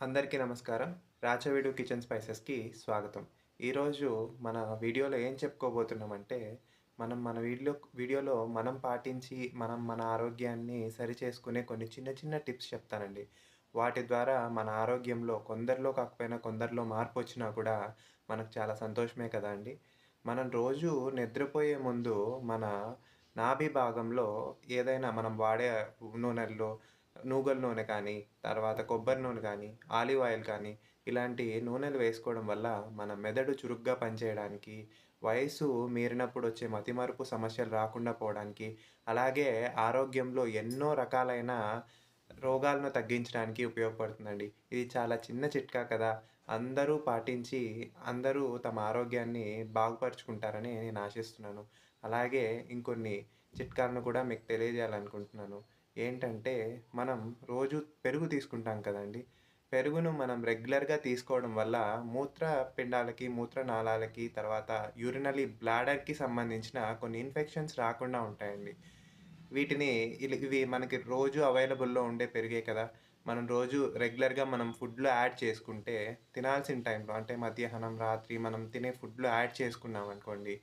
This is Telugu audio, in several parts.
అందరికీ నమస్కారం. రాచవీడు కిచెన్ స్పైసెస్కి స్వాగతం. ఈరోజు మన వీడియోలో ఏం చెప్పుకోబోతున్నామంటే మనం మన వీడియో వీడియోలో మనం పాటించి మనం మన ఆరోగ్యాన్ని సరిచేసుకునే కొన్ని చిన్న చిన్న టిప్స్ చెప్తానండి. వాటి ద్వారా మన ఆరోగ్యంలో కొందరిలో కాకపోయినా కొందరిలో మార్పు వచ్చినా కూడా మనకు చాలా సంతోషమే కదా అండి. మనం రోజు నిద్రపోయే ముందు మన నాభి భాగంలో ఏదైనా మనం వాడే నూనెల్లో నూగల నూనె కానీ తర్వాత కొబ్బరి నూనె కానీ ఆలివ్ ఆయిల్ కానీ ఇలాంటి నూనెలు వేసుకోవడం వల్ల మన మెదడు చురుగ్గా పనిచేయడానికి వయసు మీరినప్పుడు వచ్చే మతిమరుపు సమస్యలు రాకుండా పోవడానికి అలాగే ఆరోగ్యంలో ఎన్నో రకాలైన రోగాలను తగ్గించడానికి ఉపయోగపడుతుందండి. ఇది చాలా చిన్న చిట్కా కదా. అందరూ పాటించి అందరూ తమ ఆరోగ్యాన్ని బాగుపరుచుకుంటారని నేను ఆశిస్తున్నాను. అలాగే ఇంకొన్ని చిట్కాలను కూడా మీకు తెలియజేయాలనుకుంటున్నాను. ఏంటంటే మనం రోజు పెరుగు తీసుకుంటాం కదండి. పెరుగును మనం రెగ్యులర్గా తీసుకోవడం వల్ల మూత్ర పిండాలకి మూత్ర నాళాలకి తర్వాత యూరినరీ బ్లాడర్కి సంబంధించిన కొన్ని ఇన్ఫెక్షన్స్ రాకుండా ఉంటాయండి. వీటిని ఇవి మనకి రోజు అవైలబుల్లో ఉండే పెరిగే కదా. మనం రోజు రెగ్యులర్గా మనం ఫుడ్లో యాడ్ చేసుకుంటే తినాల్సిన టైంలో అంటే మధ్యాహ్నం రాత్రి మనం తినే ఫుడ్లో యాడ్ చేసుకున్నాం అనుకోండి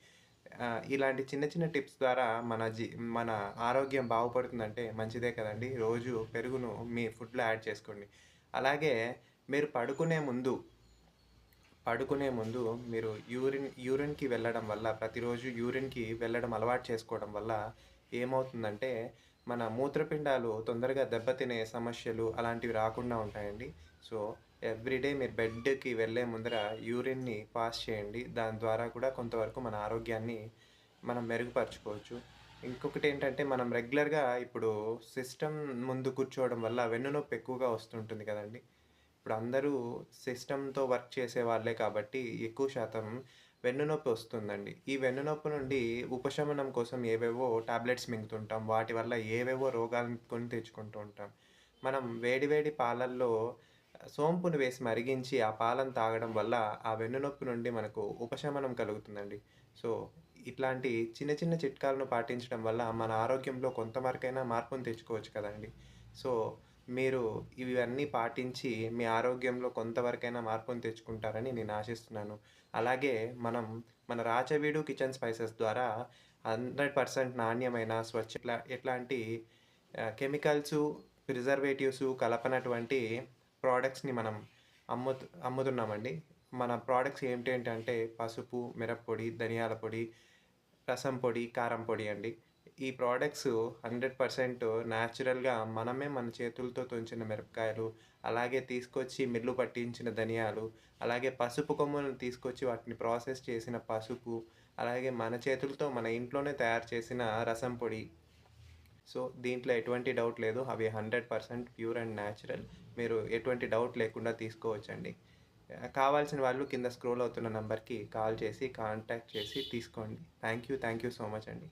ఇలాంటి చిన్న చిన్న టిప్స్ ద్వారా మన జీ మన ఆరోగ్యం బాగుపడుతుందంటే మంచిదే కదండి. రోజు పెరుగును మీ ఫుడ్లో యాడ్ చేసుకోండి. అలాగే మీరు పడుకునే ముందు పడుకునే ముందు మీరు యూరిన్ యూరిన్కి వెళ్ళడం వల్ల ప్రతిరోజు యూరిన్కి వెళ్ళడం అలవాటు చేసుకోవడం వల్ల ఏమవుతుందంటే మన మూత్రపిండాలు తొందరగా దెబ్బతినే సమస్యలు అలాంటివి రాకుండా ఉంటాయండి. సో ఎవ్రీడే మీరు బెడ్కి వెళ్ళే ముందర యూరిన్ని పాస్ చేయండి. దాని ద్వారా కూడా కొంతవరకు మన ఆరోగ్యాన్ని మనం మెరుగుపరచుకోవచ్చు. ఇంకొకటి ఏంటంటే మనం రెగ్యులర్గా ఇప్పుడు సిస్టమ్ ముందు కూర్చోవడం వల్ల వెన్నునొప్పి ఎక్కువగా వస్తుంటుంది కదండి. ఇప్పుడు అందరూ సిస్టమ్తో వర్క్ చేసే వాళ్ళే కాబట్టి ఎక్కువ శాతం వెన్నునొప్పి వస్తుందండి. ఈ వెన్నునొప్పి నుండి ఉపశమనం కోసం ఏవేవో టాబ్లెట్స్ మింగుతుంటాం. వాటి వల్ల ఏవేవో రోగాలను కొని తెచ్చుకుంటూ ఉంటాం. మనం వేడివేడి పాలల్లో సోంపును వేసి మరిగించి ఆ పాలను తాగడం వల్ల ఆ వెన్నునొప్పి నుండి మనకు ఉపశమనం కలుగుతుందండి. సో ఇట్లాంటి చిన్న చిన్న చిట్కాలను పాటించడం వల్ల మన ఆరోగ్యంలో కొంతవరకైనా మార్పును తెచ్చుకోవచ్చు కదండి. సో మీరు ఇవన్నీ పాటించి మీ ఆరోగ్యంలో కొంతవరకైనా మార్పును తెచ్చుకుంటారని నేను ఆశిస్తున్నాను. అలాగే మనం మన రాచవీడు కిచెన్ స్పైసెస్ ద్వారా హండ్రెడ్ పర్సెంట్ నాణ్యమైన స్వచ్ఛ ఎట్లాంటి కెమికల్స్ ప్రిజర్వేటివ్స్ కలపనటువంటి ప్రోడక్ట్స్ని మనం అమ్ము అమ్ముతున్నామండి. మన ప్రోడక్ట్స్ ఏంటంటే పసుపు మిరప్పొడి ధనియాల పొడి రసం పొడి కారం పొడి అండి. ఈ ప్రోడక్ట్స్ హండ్రెడ్ పర్సెంట్ న్యాచురల్గా మనమే మన చేతులతో తుంచిన మిరపకాయలు అలాగే తీసుకొచ్చి మిల్లు పట్టించిన ధనియాలు అలాగే పసుపు కొమ్ములను తీసుకొచ్చి వాటిని ప్రాసెస్ చేసిన పసుపు అలాగే మన చేతులతో మన ఇంట్లోనే తయారు చేసిన రసం పొడి. సో దీంట్లో ఎటువంటి డౌట్ లేదు. అవి hundred percent pure and natural మీరు ఎటువంటి డౌట్ లేకుండా తీసుకోవచ్చండి. కావాల్సిన వాళ్ళు కింద స్క్రోల్ అవుతున్న నెంబర్కి కాల్ చేసి కాంటాక్ట్ చేసి తీసుకోండి. Thank you thank you so much అండి.